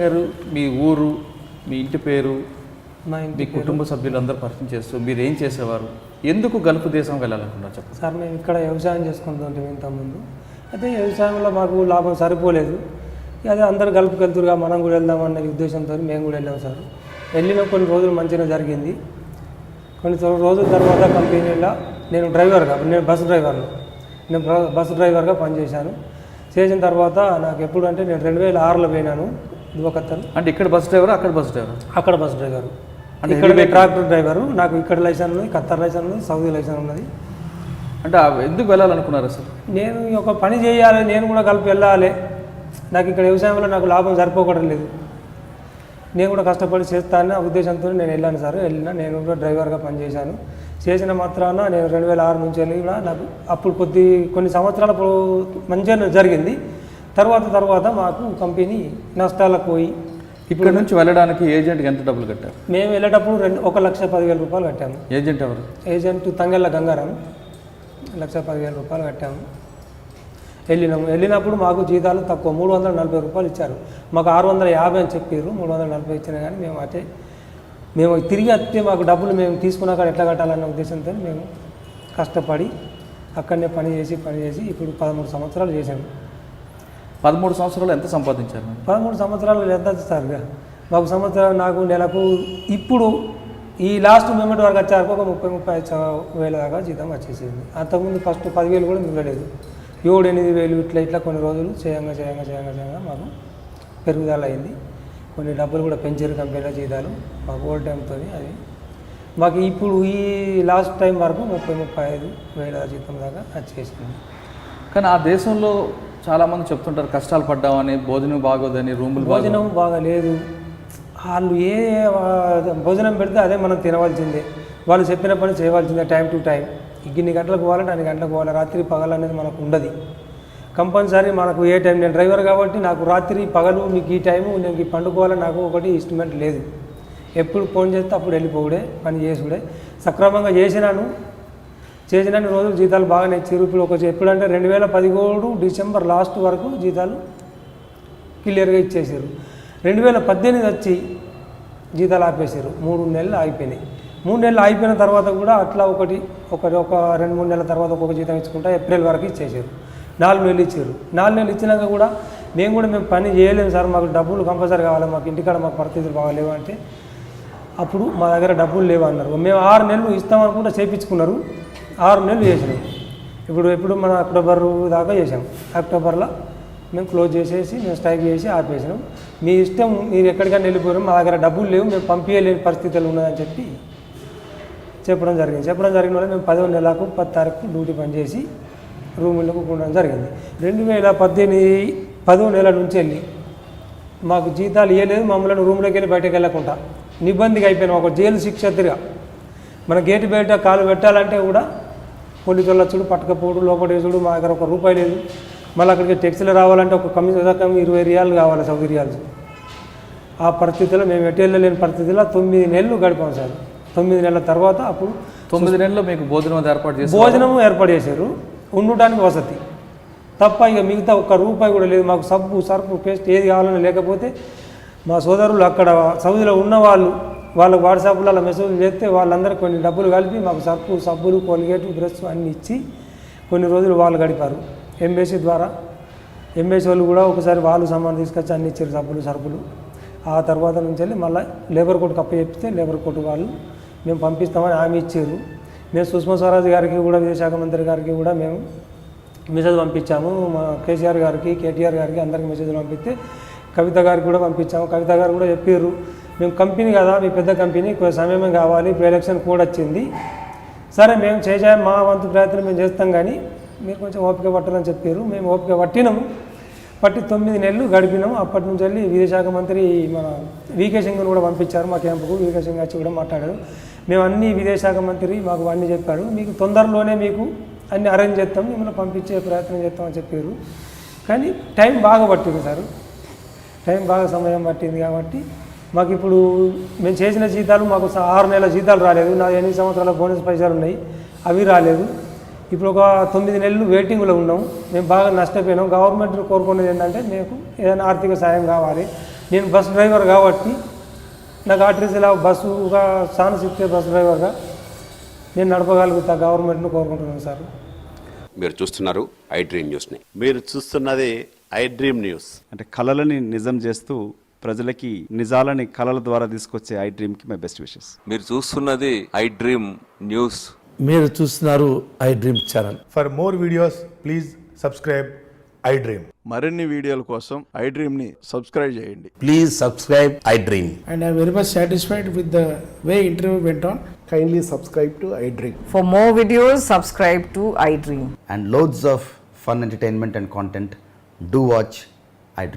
గారు మీ ఊరు మీ ఇంటి పేరు మా మీ ఇంటి కుటుంబ సభ్యులందరూ పరిచయం చేస్తూ మీరు ఏం చేసేవారు? ఎందుకు గల్ఫ్ దేశం వెళ్ళాలనుకున్నారు చెప్పండి. సార్ మేము ఇక్కడ వ్యవసాయం చేసుకుంటుంటాం ఇంతకుముందు. అయితే వ్యవసాయంలో మాకు లాభం సరిపోలేదు. అదే అందరు గల్పుకి వెళ్తురుగా మనం కూడా వెళ్దాం అనే ఉద్దేశంతో మేము కూడా వెళ్ళాం సార్. వెళ్ళిన కొన్ని రోజులు మంచిగా జరిగింది. కొన్ని రోజుల తర్వాత కంపెనీలో నేను డ్రైవర్గా నేను బస్ డ్రైవర్ను. నేను బ- బస్ డ్రైవర్గా పనిచేశాను. చేసిన తర్వాత నాకు ఎప్పుడు అంటే నేను రెండు వేల ఆరులో పోయినాను. దువకత్తను అంటే ఇక్కడ బస్ డ్రైవర్ అక్కడ బస్ డ్రైవర్? అక్కడ బస్ డ్రైవర్. అంటే ఇక్కడ ట్రాక్టర్ డ్రైవరు. నాకు ఇక్కడ లైసెన్స్ ఉన్నది ఖత్తర్ లైసెన్స్ ఉన్నది సౌదీ లైసెన్స్ ఉన్నది. అంటే ఎందుకు వెళ్ళాలనుకున్నారు అసలు? నేను ఒక పని చేయాలి నేను కూడా కలిపి వెళ్ళాలి. నాకు ఇక్కడ వ్యవసాయంలో నాకు లాభం సరిపోకడం లేదు. నేను కూడా కష్టపడి చేస్తానని ఆ ఉద్దేశంతో నేను వెళ్ళాను సార్. వెళ్ళిన నేను కూడా డ్రైవర్గా పనిచేశాను. చేసిన మాత్రాన నేను రెండు వేల ఆరు నుంచి కూడా నాకు అప్పుడు కొద్ది కొన్ని సంవత్సరాల మంచిగా జరిగింది. తర్వాత తర్వాత మాకు కంపెనీ నష్టాలకు పోయి ఇక్కడ నుంచి వెళ్ళడానికి ఏజెంట్కి ఎంత డబ్బులు కట్టారు? మేము వెళ్ళేటప్పుడు రెండు ఒక లక్ష పదివేల రూపాయలు కట్టాము. ఏజెంట్ ఎవరు? ఏజెంట్ తంగెళ్ళ గంగారాం. లక్ష పదివేల రూపాయలు కట్టాము. వెళ్ళినాము. వెళ్ళినప్పుడు మాకు జీతాలు తక్కువ మూడు వందల నలభై రూపాయలు ఇచ్చారు. మాకు ఆరు వందల యాభై అని చెప్పారు మూడు వందల నలభై ఇచ్చినా కానీ మేము అటే మేము తిరిగి వస్తే మాకు డబ్బులు మేము తీసుకున్నాక ఎట్లా కట్టాలన్న ఉద్దేశంతో మేము కష్టపడి అక్కడనే పని చేసి పని చేసి ఇప్పుడు పదమూడు సంవత్సరాలు చేశాము. పదమూడు సంవత్సరాలు ఎంత సంపాదించారు? పదమూడు సంవత్సరాలు ఎంత సార్ మాకు సంవత్సరం నాకు నెలకు ఇప్పుడు ఈ లాస్ట్ మూమెంట్ వరకు వచ్చారు ఒక ముప్పై ముప్పై వేల దాకా జీతం వచ్చేసింది. అంతకుముందు ఫస్ట్ పదివేలు కూడా మిగలలేదు ఏడు ఎనిమిది వేలు ఇట్లా ఇట్లా కొన్ని రోజులు చేయంగా చేయంగా చేయంగా చేయంగా మాకు పెరుగుదల అయింది. కొన్ని డబ్బులు కూడా పెంచారు కంపెనీల జీతాలు. మాకు ఓల్డ్ టైంతో అది. మాకు ఇప్పుడు ఈ లాస్ట్ టైం వరకు ముప్పై ముప్పై ఐదు వేల జీతం దాకా వచ్చేసింది కానీ ఆ దేశంలో చాలామంది చెప్తుంటారు కష్టాలు పడ్డామని భోజనం బాగోదని రూములు భోజనం బాగా లేదు వాళ్ళు ఏ భోజనం పెడితే అదే మనం తినవలసిందే. వాళ్ళు చెప్పిన పని చేయవలసిందే టైం టు టైం. ఇన్ని గంటలకు పోవాలంటే అన్ని గంటలకు పోవాలి. రాత్రి పగలు అనేది మనకు ఉండదు. కంపల్సరీ మనకు ఏ టైం నేను డ్రైవర్ కాబట్టి నాకు రాత్రి పగలు నీకు ఈ టైము నేను ఈ పండుకోవాలని నాకు ఒకటి ఇన్స్ట్రుమెంట్ లేదు. ఎప్పుడు ఫోన్ చేస్తే అప్పుడు వెళ్ళిపోవుడే పని చేసుడే. సక్రమంగా చేసినాను. చేసిన రోజులు జీతాలు బాగానే ఇచ్చారు ఇప్పుడు ఒక ఎప్పుడంటే రెండు వేల పదిహేడు డిసెంబర్ లాస్ట్ వరకు జీతాలు క్లియర్గా ఇచ్చేసారు రెండు వేల పద్దెనిమిది వచ్చి జీతాలు ఆపేసారు మూడు నెలలు ఆగిపోయినాయి. మూడు నెలలు ఆగిపోయిన తర్వాత కూడా అట్లా ఒకటి ఒకటి ఒక రెండు మూడు నెలల తర్వాత ఒక్కొక్క జీతం ఇచ్చుకుంటా ఏప్రిల్ వరకు ఇచ్చేసారు నాలుగు నెలలు ఇచ్చారు. నాలుగు నెలలు ఇచ్చినాక కూడా మేము కూడా మేము పని చేయలేము సార్. మాకు డబ్బులు కంపల్సరీ కావాలి. మాకు ఇంటికాడ మాకు పరిస్థితులు బాగాలేవు అంటే అప్పుడు మా దగ్గర డబ్బులు లేవు అన్నారు. మేము ఆరు నెలలు ఇస్తామనుకుంటే చేయించుకున్నారు ఆరు నెలలు చేసినాం. ఇప్పుడు ఎప్పుడు మన అక్టోబర్ దాకా చేసాం అక్టోబర్లో మేము క్లోజ్ చేసేసి మేము స్ట్రైక్ చేసి ఆపేసినాం. మీ ఇష్టం మీరు ఎక్కడికైనా వెళ్ళిపోయారు మా దగ్గర డబ్బులు లేవు. మేము పంపించలేని పరిస్థితులు ఉన్నదని చెప్పి చెప్పడం జరిగింది. చెప్పడం జరిగిన వల్ల మేము పదవ నెలకు పది తారీఖు డ్యూటీ పనిచేసి రూములకు ఉండడం జరిగింది. రెండు వేల పద్దెనిమిది పదో నెల నుంచి వెళ్ళి మాకు జీతాలు ఇవ్వలేదు మమ్మల్ని రూమ్లోకి వెళ్ళి బయటకు వెళ్ళకుండా. నిబందిగా అయిపోయినాం. ఒక జైలు శిక్ష తిరిగా మన గేటు బయట కాలు పెట్టాలంటే కూడా పోలీసులు వచ్చుడు పట్టకపోవడు లోపల వేసుడు మా దగ్గర ఒక రూపాయి లేదు. మళ్ళీ అక్కడికి టెక్సీలో రావాలంటే ఒక కమిషన్ రకం ఇరవై రియాలు కావాలి సౌదీ రియాల్స్. ఆ పరిస్థితిలో మేము ఎటు వెళ్ళలేని పరిస్థితిలో తొమ్మిది నెలలు గడిపాం సార్. తొమ్మిది నెలల తర్వాత అప్పుడు తొమ్మిది నెలల్లో మీకు భోజనం ఏర్పాటు చేసి భోజనం ఏర్పాటు చేశారు. ఉండటానికి వసతి. తప్ప ఇక మిగతా ఒక్క రూపాయి కూడా లేదు. మాకు సబ్బు సర్పు పేస్ట్ ఏది కావాలని లేకపోతే మా సోదరులు అక్కడ సౌదీలో ఉన్న వాళ్ళు వాళ్ళకి వాట్సాప్లలో మెసేజ్ చేస్తే వాళ్ళందరూ కొన్ని డబ్బులు కలిపి మాకు సర్పు సబ్బులు కోల్గేట్ బ్రష్ అన్నీ ఇచ్చి కొన్ని రోజులు వాళ్ళు గడిపారు. ఎంబేసీ ద్వారా ఎంబేసీ వాళ్ళు కూడా ఒకసారి వాళ్ళు సామాన్ తీసుకొచ్చి అన్ని ఇచ్చారు సబ్బులు సరుకులు ఆ తర్వాత నుంచి వెళ్ళి మళ్ళీ లేబర్ కోర్టు కప్ప చెప్తే లేబర్ కోర్టు వాళ్ళు మేము పంపిస్తామని హామీ ఇచ్చారు. మేము సుష్మా స్వరాజ్ గారికి కూడా విదేశాఖ మంత్రి గారికి కూడా మేము మెసేజ్ పంపించాము. మా కేసీఆర్ గారికి కేటీఆర్ గారికి అందరికి మెసేజ్ పంపిస్తే కవిత గారికి కూడా పంపించాము. కవిత గారు కూడా చెప్పారు మేము కంపెనీ కదా మీ పెద్ద కంపెనీ కొంచెం సమయం కావాలి ఇప్పుడు ఎలక్షన్ కూడా వచ్చింది. సరే మేము చేసే మా వంతు ప్రయత్నం మేము చేస్తాం కానీ మీరు కొంచెం ఓపిక పట్టాలని చెప్పారు మేము ఓపిక పట్టినాము. పట్టి తొమ్మిది నెలలు గడిపినాము. అప్పటి నుంచి వెళ్ళి విదేశాఖ మంత్రి మన వికే సింగ్ను కూడా పంపించారు మా క్యాంపుకు. వికే సింగ్ వచ్చి కూడా మాట్లాడారు. మేము అన్ని విదేశాంగ మంత్రి మాకు అన్ని చెప్పాడు మీకు తొందరలోనే మీకు అన్ని అరేంజ్ చేస్తాం మిమ్మల్ని పంపించే ప్రయత్నం చేస్తామని చెప్పారు. కానీ టైం బాగా పట్టింది సార్. టైం బాగా సమయం పట్టింది కాబట్టి మాకు ఇప్పుడు మేము చేసిన జీతాలు మాకు ఆరు నెలల జీతాలు రాలేదు. నా ఎనిమిది సంవత్సరాల బోనస్ పైసలు ఉన్నాయి. అవి రాలేదు. ఇప్పుడు ఒక తొమ్మిది నెలలు వెయిటింగ్లో ఉన్నాం. మేము బాగా నష్టపోయినాం. గవర్నమెంట్ కోరుకునేది ఏంటంటే మీకు ఏదైనా ఆర్థిక సాయం కావాలి. నేను బస్ డ్రైవర్ కాబట్టి నాకు ఆర్టీసీలో బస్సుగా ఛాన్స్ ఇచ్చే బస్ డ్రైవర్గా నేను నడపగలుగుతా గవర్నమెంట్ను కోరుకుంటున్నాను సార్. మీరు చూస్తున్నారు ఐ డ్రీమ్ న్యూస్ని. మీరు చూస్తున్నది ఐ డ్రీమ్ న్యూస్. అంటే కళలని నిజం చేస్తూ ప్రజలకి నిజాలని కళల ద్వారా తీసుకొచ్చే ఐ డ్రీమ్కి మై బెస్ట్ విషెస్. మీరు చూస్తున్నది ఐ డ్రీమ్ న్యూస్. మీరు చూస్తున్నారు I Dream channel. For more videos, please I Dream. మరిన్ని వీడియోల కోసం ఐ డ్రీమ్ని సబ్స్క్రైబ్ చేయండి. Please subscribe I Dream and I very much satisfied with the way interview went on kindly subscribe to I Dream for more videos subscribe to I Dream and loads of fun entertainment and content do watch